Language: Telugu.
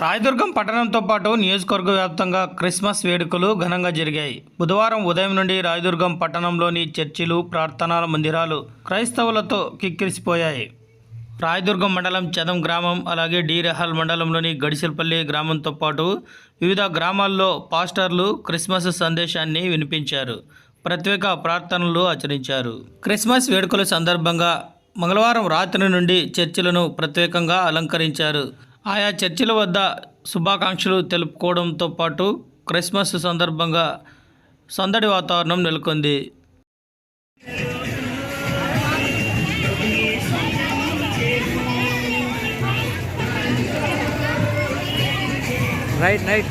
రాయదుర్గం పట్టణంతో పాటు నియోజకవర్గ వ్యాప్తంగా క్రిస్మస్ వేడుకలు ఘనంగా జరిగాయి. బుధవారం ఉదయం నుండి రాయదుర్గం పట్టణంలోని చర్చిలు ప్రార్థనల మందిరాలు క్రైస్తవులతో కిక్కిరిసిపోయాయి. రాయదుర్గం మండలం చదం గ్రామం అలాగే డీరెహాల్ మండలంలోని గడిసిల్పల్లి గ్రామంతో పాటు వివిధ గ్రామాల్లో పాస్టర్లు క్రిస్మస్ సందేశాన్ని వినిపించారు. ప్రత్యేక ప్రార్థనలు ఆచరించారు. క్రిస్మస్ వేడుకల సందర్భంగా మంగళవారం రాత్రి నుండి చర్చిలను ప్రత్యేకంగా అలంకరించారు. ఆయా చర్చిల వద్ద శుభాకాంక్షలు తెలుపుకోవడంతో పాటు క్రిస్మస్ సందర్భంగా సందడి వాతావరణం నెలకొంది. Right right